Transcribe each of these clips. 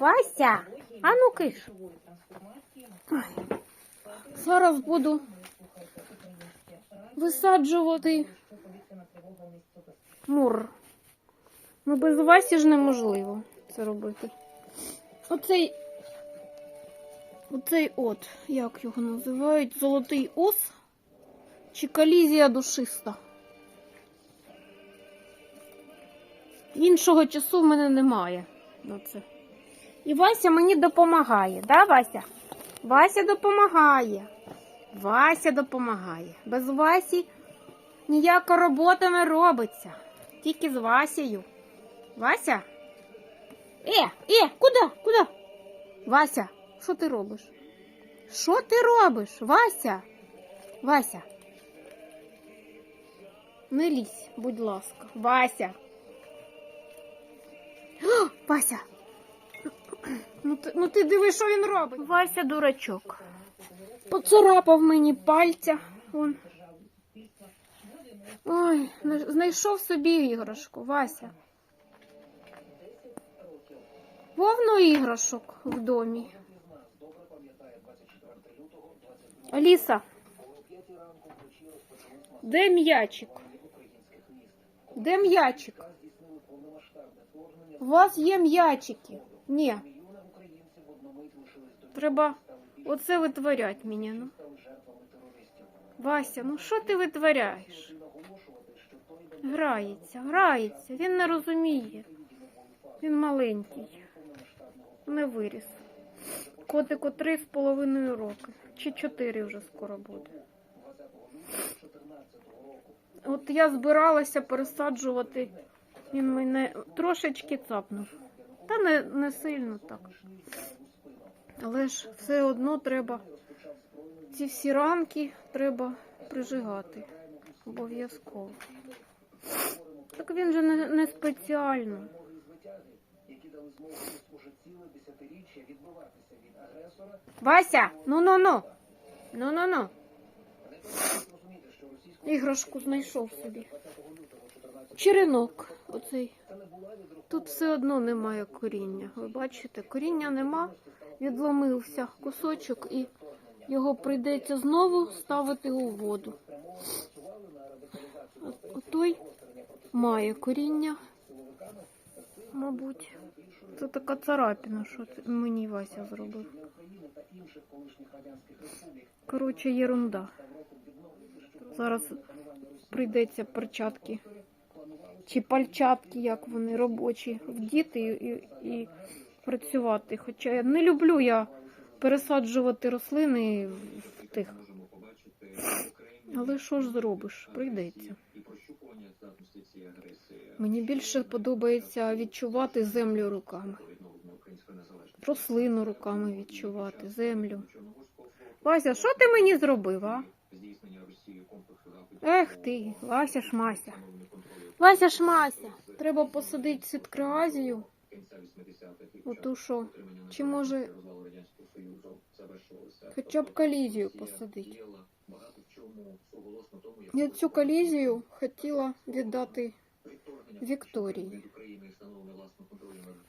Вася, а ну киш. Зараз буду висаджувати мур. Ну, без Васі ж неможливо це робити. Оцей, оцей от, як його називають, золотий ос чи колізія душиста. Іншого часу в мене немає на це. І Вася мені допомагає, да, Вася? Вася допомагає. Вася допомагає. Без Васі ніяка робота не робиться. Тільки з Васею. Вася? Е, е, куди? Куди? Вася, що ти робиш? Що ти робиш? Вася? Вася. Не лізь, будь ласка. Вася. О, Вася. Ну ти, ну ти диви, що він робить. Вася дурачок. Поцарапав мені пальця. Вон. Ой, знайшов собі іграшку, Вася. Повно іграшок в домі. Аліса, де м'ячик? Де м'ячик? У вас є м'ячики? Ні. Треба оце витворять мені. Ну. Вася, ну що ти витворяєш? Грається, грається. Він не розуміє. Він маленький. Не виріс. Котику три з половиною роки. Чи чотири вже скоро буде. От я збиралася пересаджувати. Він мене трошечки цапнув. Та не, не сильно так. Але ж все одно треба. Ці всі рамки треба прижигати. Обов'язково. Так він же не, не спеціально. Вася, ну ну ну. Ну ну ну. Іграшку знайшов собі. Черенок оцей. Тут все одно немає коріння. Ви бачите, коріння нема, відломився кусочок і його прийдеться знову ставити у воду. Отой має коріння, мабуть. Це така царапіна, що мені Вася зробив. Коротше, єрунда. Зараз прийдеться перчатки чи пальчатки, як вони робочі, вдіти і, і працювати. Хоча я не люблю я пересаджувати рослини в тих. Але що ж зробиш? Прийдеться. Мені більше подобається відчувати землю руками. Рослину руками відчувати, землю. Вася, що ти мені зробив, а? Ех ти, Вася шмася. Вася шмася. Треба посадити ситкроазію. Оту що? Чи може хоча б колізію посадити? Я цю колізію хотіла віддати Вікторії.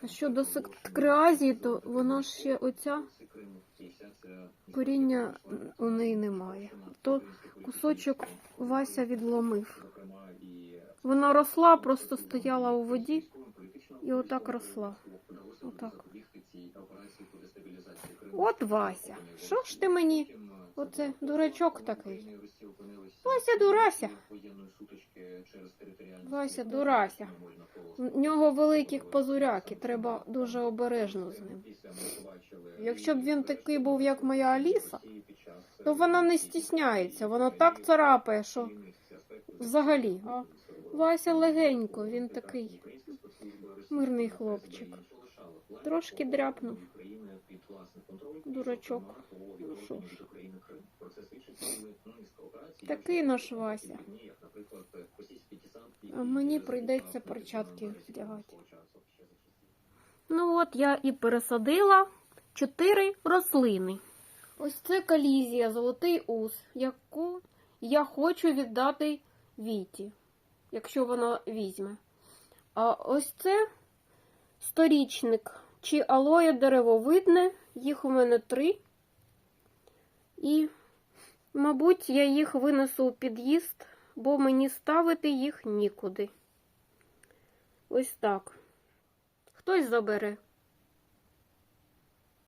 А щодо ситкроазії, то вона ж ще оця коріння у неї немає. То кусочок Вася відломив. Вона росла, просто стояла у воді і отак росла. Отак. От Вася. Що ж ти мені? Оце дурачок такий. Вася дурася. Вася дурася. В нього великі позуряки, треба дуже обережно з ним. Якщо б він такий був, як моя Аліса, то вона не стісняється, вона так царапає, що взагалі. А Вася легенько, він такий мирний хлопчик. Трошки дряпнув. Дурачок. Ну що ж. Такий наш Вася. А мені прийдеться перчатки вдягати. Ну от я і пересадила чотири рослини. Ось це колізія, золотий ус, яку я хочу віддати Віті, якщо вона візьме. А ось це сторічник чи алоє деревовидне. Їх у мене три. І, мабуть, я їх винесу у під'їзд, бо мені ставити їх нікуди. Ось так. Хтось забере.